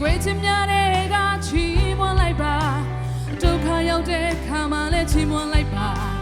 ခွေချင်းများတဲ့ကချီးမွမ်းလိုက်ပါဒုက္ခရောက်တဲ့ခါမှလည်းချီးမွမ်းလိုက်ပါ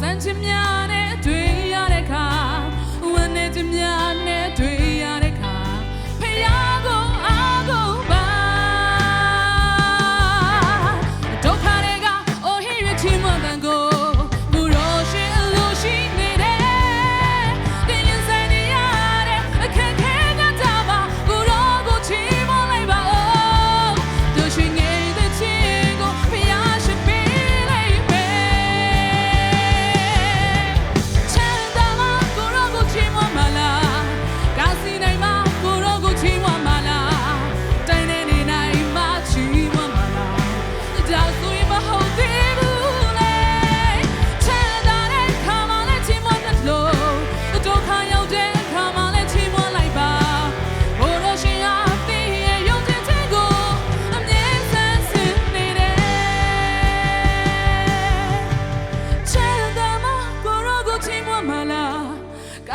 30년.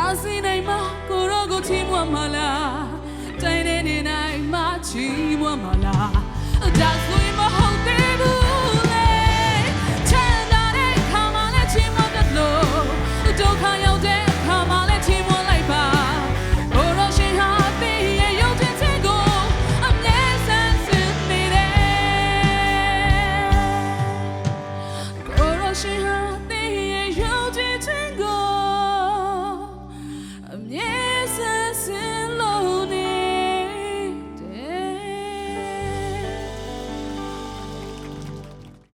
တားဆီးနိုင်မှာကိုရောကိုချီးမွမ်းမလားတိုင်းနေနေနိုင်မှာချီးမွမ်းမလားဒါဆိုရင် listen.